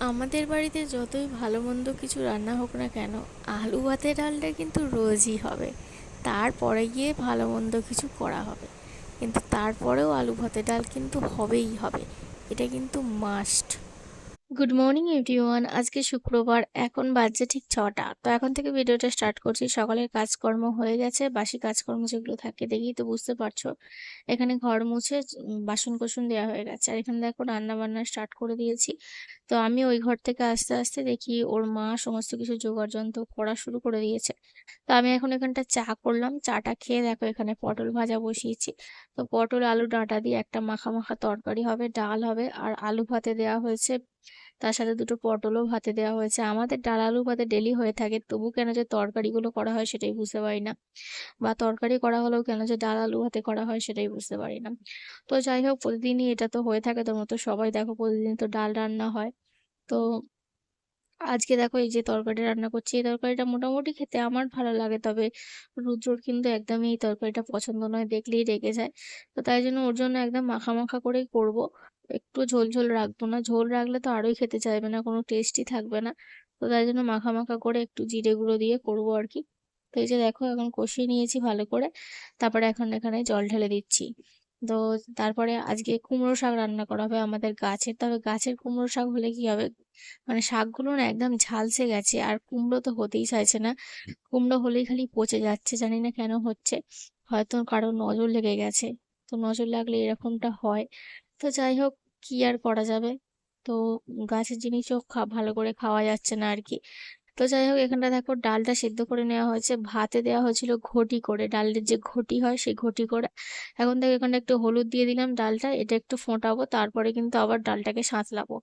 আমাদের বাড়িতে যতই ভালো মন্দ কিছু রান্না হোক না কেন, আলু ভাতের ডালটা কিন্তু রোজই হবে। তারপরে গিয়ে ভালো মন্দ কিছু করা হবে। কিন্তু তারপরেও আলু ভাতের ডাল কিন্তু হবেই হবে। এটা কিন্তু মাস্ট গুড মর্নিং এভরিওয়ান আজকে শুক্রবার, এখন বাজছে ঠিক ছটা। তো এখন থেকে ভিডিওটা স্টার্ট করছি। সকালের কাজকর্ম হয়ে গেছে, বাসি কাজকর্ম যেগুলো থাকে দেখেই তো বুঝতে পারছ। এখানে ঘর মুছে বাসন কোসন দেওয়া হয়ে গেছে। আর এখানে দেখো রান্না বান্না স্টার্ট করে দিয়েছি। তো আমি ওই ঘর থেকে আস্তে আস্তে দেখি ওর মা সমস্ত কিছু জোগাড় যন্ত্র করা শুরু করে দিয়েছে। তো আমি এখন এখানটা চা করলাম। চাটা খেয়ে দেখো এখানে পটল ভাজা বসিয়েছি। তো পটল, আলু, ডাঁটা দিয়ে একটা মাখা মাখা তরকারি হবে, ডাল হবে, আর আলু ভাতে দেওয়া হয়েছে তার সাথে দুটো পটলও ভাতে দেওয়া হয়েছে। আমাদের ডাল আলু ভাতে ডেলি হয়ে থাকে, তবু কেন যে তরকারিগুলো করা হয় সেটাই বুঝতে পারি না। বা তরকারি করা হলেও কেন যে ডাল আলু ভাতে করা হয় সেটাই বুঝতে পারি না। তো যাই হোক, প্রতিদিনই এটা তো হয়ে থাকে তোমরা তো সবাই দেখো প্রতিদিন তো ডাল রান্না হয়। তো আজকে দেখো এই যে তরকারি রান্না করছি, এই তরকারিটা মোটামুটি খেতে আমার ভালো লাগে, তবে রুদ্রর কিন্তু একদমই এই তরকারিটা পছন্দ নয়, দেখলেই রেগে যায়। তো তাই জন্য ওর জন্য একদম মাখা মাখা করেই করব। একটু ঝোল ঝোল রাখব না। ঝোল রাখলে তো আরোই খেতে চাইবে না, কোনো টেস্টই থাকবে না। তো তাই জন্য মাখা মাখা করে একটু জিরে গুঁড়ো দিয়ে করব আর কি। তো এই যে দেখো এখন কষিয়ে নিয়েছি ভালো করে। তারপরে এখন এখানে জল ঢেলে দিচ্ছি। তো তারপরে আজকে কুমড়ো শাক রান্না করা হবে আমাদের গাছের। তবে গাছের কুমড়ো শাক হলে কি হবে? মানে শাকগুলো না একদম ঝালসে গেছে, আর কুমড়ো তো হতেই চাইছে না। কুমড়ো হলেই খালি পচে যাচ্ছে, জানি না কেন হচ্ছে। হয়তো কারও নজর লেগে গেছে। তো নজর লাগলে এরকমটা হয়। তো যাই হোক, কি আর করা যাবে? তো গাছের জিনিসও ভালো করে খাওয়া যাচ্ছে না আর কি। তো যাই হোক, এখানটা দেখো ডালটা সেদ্ধ করে নেওয়া হয়েছে। ভাতে দেওয়া হয়েছিল ঘটি করে। ডালের যে ঘটি হয়, সেই ঘটি করে। এখন দেখো এখানে একটু হলুদ দিয়ে দিলাম ডালটা, এটা একটু ফোটাবো, তারপরে কিন্তু আবার ডালটাকে সাঁতলাবো।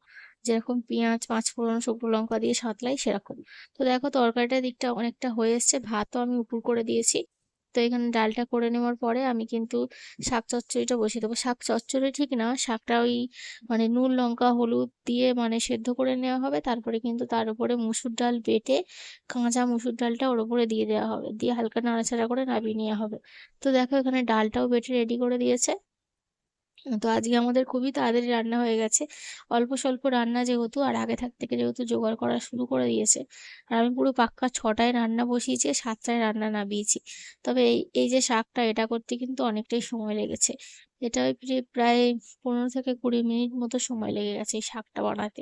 যেরকম পেঁয়াজ, পাঁচফোড়ন, শুকনো লঙ্কা দিয়ে সাঁতলাই সেরকম। তো দেখো তরকারিটার দিকটা অনেকটা হয়ে এসছে। ভাতও আমি উপর করে দিয়েছি। তো এখানে ডালটা করে নেওয়ার পরে আমি কিন্তু শাক চচ্চড়িটা বসিয়ে দেবো। শাক চচ্চড়ি ঠিক না, শাকটা ওই মানে নুন, লঙ্কা, হলুদ দিয়ে মানে সেদ্ধ করে নেওয়া হবে। তারপরে কিন্তু তার উপরে মুসুর ডাল বেটে কাঁচা মুসুর ডালটা ওর উপরে দিয়ে দেওয়া হবে। দিয়ে হালকা নাড়াচাড়া করে নামিয়ে নেওয়া হবে। তো দেখো এখানে ডালটাও বেটে রেডি করে দিয়েছে। তো আজকে আমাদের খুবই তাড়াতাড়ি রান্না হয়ে গেছে। অল্প স্বল্প রান্না যেহেতু, আর আগে থাক থেকে যেহেতু জোগাড় করা শুরু করে দিয়েছে, আর আমি পুরো পাক্কা ছটায় রান্না বসিয়েছি সাতটায় রান্না নামিয়েছি। তবে এই এই যে শাকটা, এটা করতে কিন্তু অনেকটাই সময় লেগেছে। এটা প্রায় পনেরো থেকে কুড়ি মিনিট মতো সময় লেগে গেছে এই শাকটা বানাতে।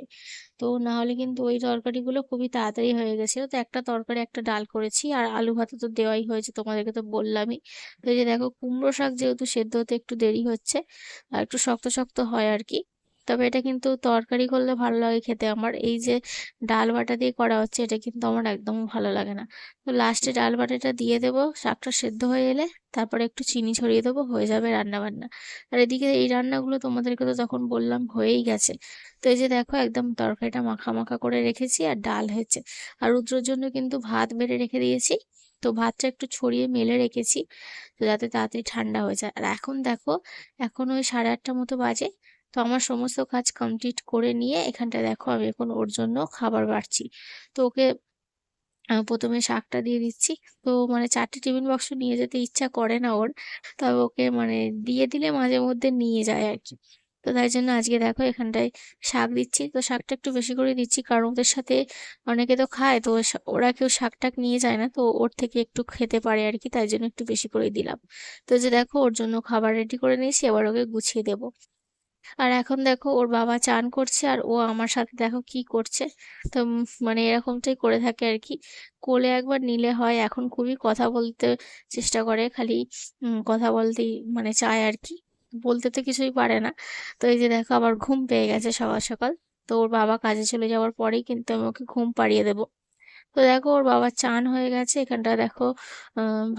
তো না হলে কিন্তু ওই তরকারিগুলো খুবই তাড়াতাড়ি হয়ে গেছিল। তো একটা তরকারি, একটা ডাল করেছি আর আলু ভাতে তো দেওয়াই হয়েছে তোমাদেরকে তো বললামই। তো এই যে দেখো কুমড়ো শাক যেহেতু সেদ্ধ হতে একটু দেরি হচ্ছে আর একটু শক্ত শক্ত হয় আর কি। তবে এটা কিন্তু তরকারি করলে ভালো লাগে খেতে। আমার এই যে ডাল বাটা দিয়ে করা হচ্ছে, এটা কিন্তু আমার একদম ভালো লাগে না। তো লাস্টে ডাল বাটাটা দিয়ে দেবো, শাকটা সেদ্ধ হয়ে এলে তারপরে একটু চিনি ছড়িয়ে দেবো, হয়ে যাবে রান্না বান্না আর এদিকে এই রান্নাগুলো তোমাদেরকে তো তখন বললাম হয়েই গেছে। তো এই যে দেখো একদম তরকারিটা মাখা মাখা করে রেখেছি আর ডাল হয়েছে। আর রুদ্রর জন্য কিন্তু ভাত বেড়ে রেখে দিয়েছি। তো ভাতটা একটু ছড়িয়ে মেলে রেখেছি তো যাতে তাড়াতাড়ি ঠান্ডা হয়ে যায়। আর এখন দেখো, এখন ওই সাড়ে আটটা মতো বাজে। তো আমার সমস্ত কাজ কমপ্লিট করে নিয়ে এখানটা দেখো আমি এখন ওর জন্য খাবার বাড়ছি। তো ওকে প্রথমে শাকটা দিয়ে দিচ্ছি। তো মানে চারটে টিফিন বাক্স নিয়ে যেতে ইচ্ছা করে না ওর। তবে ওকে মানে দিয়ে দিলে মাঝে মধ্যে নিয়ে যায় আর কি। তো তাই জন্য আজকে দেখো এখানটায় শাক দিচ্ছি। তো শাকটা একটু বেশি করে দিচ্ছি কারণ ওদের সাথে অনেকে তো খায়, তো ওরা কেউ শাক টাক নিয়ে যায় না। তো ওর থেকে একটু খেতে পারে আর কি, তাই জন্য একটু বেশি করে দিলাম। তো যে দেখো ওর জন্য খাবার রেডি করে নিয়েছি, এবার ওকে গুছিয়ে দেবো। আর এখন দেখো ওর বাবা চান করছে আর ও আমার সাথে দেখো কি করছে। তো মানে এরকমটাই করে থাকে আর কি। কোলে একবার নিলে হয়, এখন খুবই কথা বলতে চেষ্টা করে, খালি কথা বলতেই মানে চায় আর কি। বলতে তো কিছুই পারে না। তো এই যে দেখো আবার ঘুম পেয়ে গেছে সকাল সকাল। তো ওর বাবা কাজে চলে যাওয়ার পরেই কিন্তু আমি ওকে ঘুম পাড়িয়ে দেবো। তো দেখো ওর বাবা চান হয়ে গেছে, এখানটা দেখো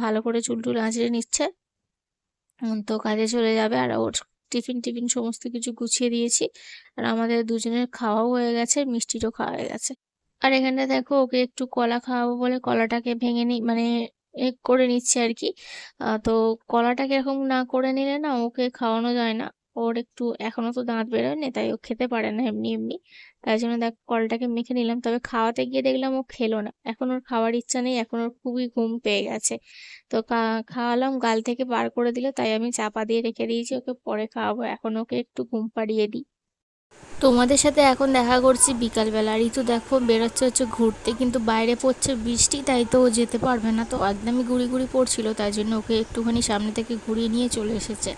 ভালো করে চুল টুল আঁচড়ে নিচ্ছে। তো কাজে চলে যাবে আর ওর টিফিন টিফিন সমস্ত কিছু গুছিয়ে দিয়েছি। আর আমাদের দুজনের খাওয়াও হয়ে গেছে মিষ্টিটাও খাওয়া হয়ে গেছে। আর এখানে দেখো ওকে একটু কলা খাওয়াবো বলে কলাটাকে ভেঙে নি মানে করে নিচ্ছে আর কি। তো কলাটাকে এরকম না করে নিলে না ওকে খাওয়ানো যায় না। ওর একটু এখনও তো দাঁত বেরোয়নি, তাই ও খেতে পারে না এমনি এমনি। তাই জন্য দেখ, কলটাকে মেখে নিলাম। তবে খাওয়াতে গিয়ে দেখলাম ও খেলো না। এখন ওর খাওয়ার ইচ্ছা নেই, এখন ওর খুবই ঘুম পেয়ে গেছে। তো খাওয়ালাম, গাল থেকে বার করে দিল, তাই আমি চাপা দিয়ে রেখে দিয়েছি, ওকে পরে খাওয়াবো। এখন ওকে একটু ঘুম পাড়িয়ে দিই। তোমাদের সাথে এখন দেখা করছি বিকালবেলা। ঋতু দেখো, বেরোচ্ছে হচ্ছে ঘুরতে, কিন্তু বাইরে পড়ছে বৃষ্টি, তাই তো ও যেতে পারবে না। তো একদমই গুড়ি গুড়ি পড়ছিল, তাই জন্য ওকে একটুখানি সামনে থেকে ঘুরিয়ে নিয়ে চলে এসেছে।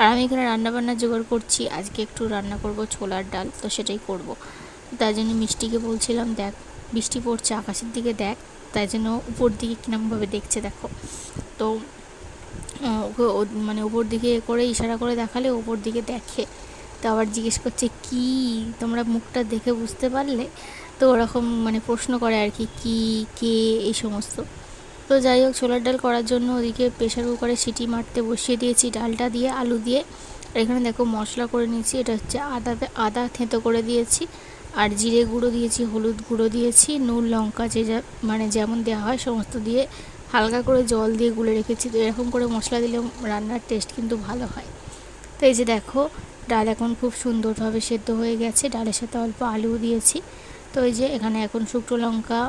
আর আমি এখানে রান্নাবান্না জোগাড় করছি। আজকে একটু রান্না করব ছোলার ডাল, তো সেটাই করব। তাই জন্য মিষ্টিকে বলছিলাম, দেখ, বৃষ্টি পড়ছে, আকাশের দিকে দেখ। তাই জন্য উপর দিকে কিরমভাবে দেখছে, দেখো। তো ওকে মানে উপর দিকে করে ইশারা করে দেখালে উপর দিকে দেখে। তো আবার জিজ্ঞেস করছে, কি? তোমরা মুখটা দেখে বুঝতে পারলে? তো ওরকম মানে প্রশ্ন করে আর কি, কী, কে? এই সমস্ত। তো যাই হোক, ছোলার ডাল করার জন্য ওদিকে প্রেশার কুকারে সিটি মারতে বসিয়ে দিয়েছি, ডালটা দিয়ে আলু দিয়ে। এখানে দেখো মশলা করে নিয়েছি, এটা হচ্ছে আদা আদা থেঁতো করে দিয়েছি। আর জিরে গুঁড়ো দিয়েছি, হলুদ গুঁড়ো দিয়েছি, নুন, লঙ্কা যে যা মানে যেমন দেওয়া হয় সমস্ত দিয়ে হালকা করে জল দিয়ে গুলে রেখেছি। তো এরকম করে মশলা দিলে রান্নার টেস্ট কিন্তু ভালো হয়। তো এই যে দেখো, ডাল এখন খুব সুন্দরভাবে সেদ্ধ হয়ে গেছে। ডালের সাথে অল্প আলু দিয়েছি। তো এই যে এখানে এখন শুকনো লঙ্কা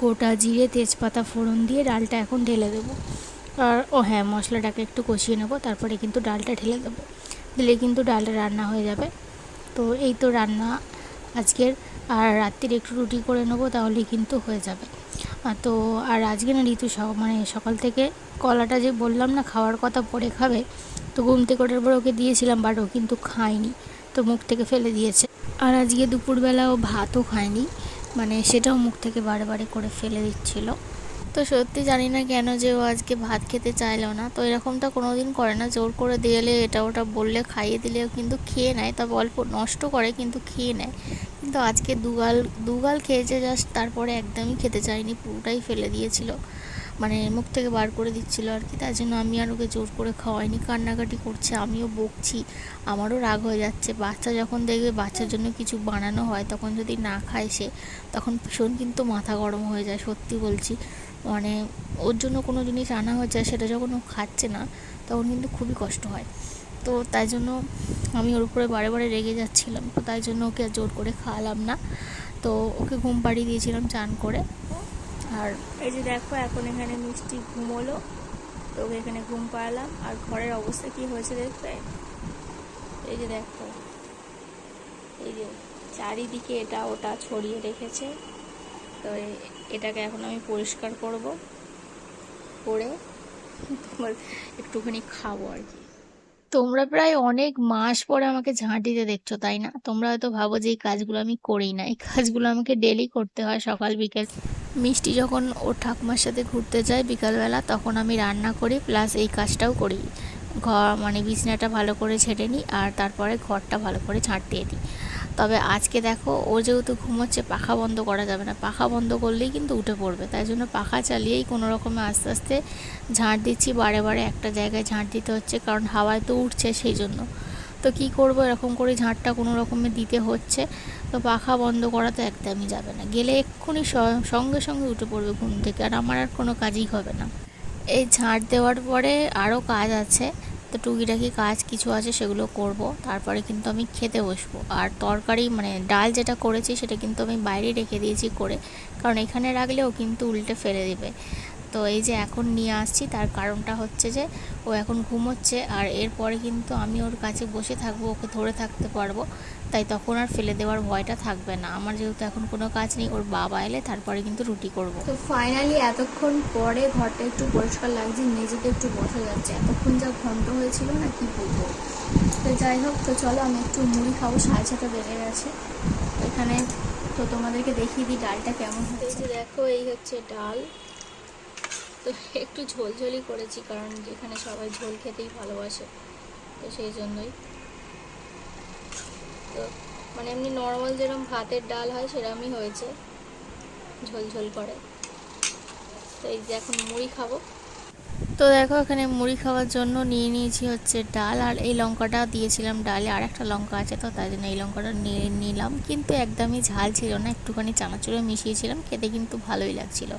গোটা জিরে, তেজপাতা, ফোড়ন দিয়ে ডালটা এখন ঢেলে দেবো। আর, ও হ্যাঁ মশলাটাকে একটু কষিয়ে নেব, তারপরে কিন্তু ডালটা ঢেলে দেবো। দিলে কিন্তু ডালটা রান্না হয়ে যাবে। তো এই তো রান্না আজকের। আর রাত্রির একটু রুটি করে নেব, তাহলেই কিন্তু হয়ে যাবে। তো, আর আজকে না ঋতু মানে সকাল থেকে কলাটা যে বললাম না, খাওয়ার কথা পরে খাবে, তো ঘুম থেকে ওঠার পর ওকে দিয়েছিলাম, বাট ও কিন্তু খায়নি, তো মুখ থেকে ফেলে দিয়েছে। আর আজকে দুপুরবেলা ও ভাতও খায়নি। মানে সেটাও মুখ থেকে বারে বারে করে ফেলে দিচ্ছিল। তো সত্যি জানি না কেন যে ও আজকে ভাত খেতে চাইলো না। তো এরকমটা কোনো দিন করে না, জোর করে দিলে এটা ওটা বললে, খাইয়ে দিলেও কিন্তু খেয়ে নেয়। তবে অল্প নষ্ট করে কিন্তু খেয়ে নেয়। কিন্তু আজকে দুগাল দুগাল খেয়েছে, জাস্ট তারপরে একদমই খেতে চায়নি পুরোটাই ফেলে দিয়েছিল। মানে মুখ থেকে বার করে দিচ্ছিল আর কি। তার জন্য আমি আর ওকে জোর করে খাওয়াইনি, কান্নাকাটি করছে, আমিও বকছি, আমারও রাগ হয়ে যাচ্ছে। বাচ্চা যখন দেখবে বাচ্চার জন্য কিছু বানানো হয়, তখন যদি না খায় সে, তখন ভীষণ কিন্তু মাথা গরম হয়ে যায়, সত্যি বলছি। মানে ওর জন্য কোনো জিনিস আনা হয়েছে সেটা যখন ও খাচ্ছে না, তখন কিন্তু খুবই কষ্ট হয়। তো তাই জন্য আমি ওর উপরে বারে বারে রেগে যাচ্ছিলাম, তো তাই জন্য ওকে জোর করে খাওয়ালাম না। তো ওকে ঘুম পাড়িয়ে দিয়েছিলাম চান করে। আর এই যে দেখো, এখন এখানে মিষ্টি ঘুমোলো। তো এখানে ঘুম পাড়ালাম। আর ঘরের অবস্থা কি হয়েছে দেখবে এই যে দেখো, এই যে চারিদিকে এটা ওটা ছড়িয়ে রেখেছে। তো এটাকে এখন আমি পরিষ্কার করব। করে তোমার একটুখানি খাব আর কি। তোমরা প্রায় অনেক মাস পরে আমাকে ঝাঁট দিতে দেখছ, তাই না? তোমরা হয়তো ভাবো যে এই কাজগুলো আমি করি না। এই কাজগুলো আমাকে ডেলি করতে হয় সকাল, বিকেল। মিষ্টি যখন ওর ঠাকুমার সাথে ঘুরতে যায় বিকালবেলা, তখন আমি রান্না করি প্লাস এই কাজটাও করি। ঘর মানে বিছনাটা ভালো করে ছেড়ে নিই আর তারপরে ঘরটা ভালো করে ঝাঁট দিয়ে দিই। তবে আজকে দেখো, ও যেহেতু ঘুমোচ্ছে, পাখা বন্ধ করা যাবে না। পাখা বন্ধ করলেই কিন্তু উঠে পড়বে। তাই জন্য পাখা চালিয়েই কোনো রকমে আস্তে আস্তে ঝাঁট দিচ্ছি। বারে বারে একটা জায়গায় ঝাঁট দিতে হচ্ছে, কারণ হাওয়ায় তো উঠছে সেই জন্য। তো কি করব? এরকম করে ঝাঁটটা কোনো রকমে দিতে হচ্ছে। তো পাখা বন্ধ করা তো একদমই যাবে না। গেলে এক্ষুনি সঙ্গে সঙ্গে উঠে পড়বে ঘুম থেকে। আর আমার আর কোনো কাজই হবে না। এই ঝাঁট দেওয়ার পরে আরও কাজ আছে। তো টুকিটাকি কাজ কিছু আছে, সেগুলো করব। তারপরে কিন্তু আমি খেতে বসবো। আর তরকারি মানে ডাল যেটা করেছি, সেটা কিন্তু আমি বাইরে রেখে দিয়েছি করে। কারণ এখানে রাখলেও কিন্তু উল্টে ফেলে দেবে। তো এই যে এখন নিয়ে আসছি তার কারণটা হচ্ছে যে ও এখন ঘুমোচ্ছে আর এরপরে কিন্তু আমি ওর কাছে বসে থাকব ওকে ধরে থাকতে পারব। তাই তখন আর ফেলে দেওয়ার ভয়টা থাকবে না। আমার যেহেতু এখন কোনো কাজ নেই ওর বাবা এলে তারপরে কিন্তু রুটি করব। তো ফাইনালি এতক্ষণ পরে ঘরটা একটু পরিষ্কার লাগছে মেঝেতে একটু বসা যাচ্ছে। এতক্ষণ যা ঘন্ট হয়েছিল না কি বলব? তো যাই হোক তো চলো আমি একটু মুড়ি খাব সাড়ে ছটা বেজে গেছে। এখানে তো তোমাদেরকে দেখিয়ে দিই ডালটা কেমন হয়েছে দেখো এই হচ্ছে ডাল। তো একটু ঝোলঝোলই করেছি, কারণ যেখানে সবাই ঝোল খেতেই ভালোবাসে, তো সেই জন্যই। তো মানে এমনি নর্মাল যেরকম ভাতের ডাল হয় সেরকমই হয়েছে ঝোল ঝোল করে। তো এই যে এখন মুড়ি খাব। তো দেখো, এখানে মুড়ি খাওয়ার জন্য নিয়ে নিয়েছি হচ্ছে ডাল, আর এই লঙ্কাটা দিয়েছিলাম ডালে, আর একটা লঙ্কা আছে তো তাই জন্য এই লঙ্কাটা নিয়ে নিলাম। কিন্তু একদমই ঝাল ছিল না, একটুখানি চানাচুরে মিশিয়েছিলাম, খেতে কিন্তু ভালোই লাগছিল।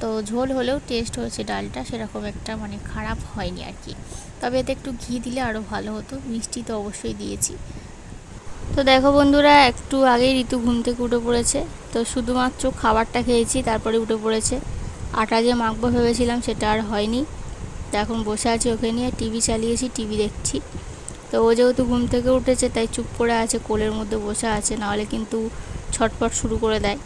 তো ঝোল হলেও টেস্ট হয়েছে ডালটা, সেরকম একটা মানে খারাপ হয়নি আর কি। তবে এতে একটু ঘি দিলে আরও ভালো হতো, মিষ্টি তো অবশ্যই দিয়েছি। তো দেখো বন্ধুরা, একটু আগেই ঋতু ঘুম থেকে উঠে পড়েছে। তো শুধুমাত্র খাবারটা খেয়েছি, তারপরে উঠে পড়েছে। আটা যে মাখবো ভেবেছিলাম, সেটা আর হয়নি। তো এখন বসে আছি ওকে নিয়ে, টিভি চালিয়েছি, টিভি দেখছি। তো ও যেহেতু ঘুম থেকে উঠেছে, তাই চুপ করে আছে, কোলের মধ্যে বসে আছে, নাহলে কিন্তু ছটপট শুরু করে দেয়।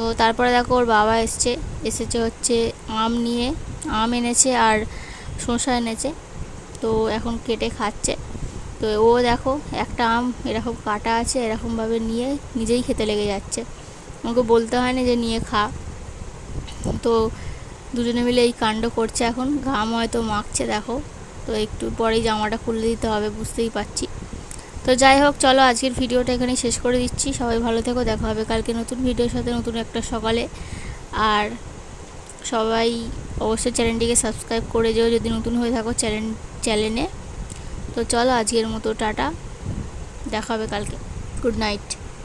তো তারপরে দেখো ওর বাবা এসছে, এসেছে হচ্ছে আম নিয়ে, আম এনেছে আর শসা এনেছে, তো এখন কেটে খাচ্ছে। তো ও দেখো একটা আম এরকম কাটা আছে, এরকমভাবে নিয়ে নিজেই খেতে লেগে যাচ্ছে। আমাকে বলতে হয় না যে নিয়ে খা। তো দুজনে মিলে এই কাণ্ড করছে এখন, ঘাম হয়তো মাখছে দেখো। তো একটু পরেই জামাটা খুলে দিতে হবে, বুঝতেই পারছি। তো যাই হোক, চলো আজকের ভিডিওটা এখানে শেষ করে দিচ্ছি। সবাই ভালো থেকো, দেখা হবে কালকে নতুন ভিডিওর সাথে, নতুন একটা সকালে। আর সবাই অবশ্যই চ্যানেলটিকে সাবস্ক্রাইব করে যেও যদি নতুন হয়ে থাকো চ্যানেল, চ্যানেলে। তো চলো আজকের মতো, টাটা। দেখা হবে কালকে। Good night.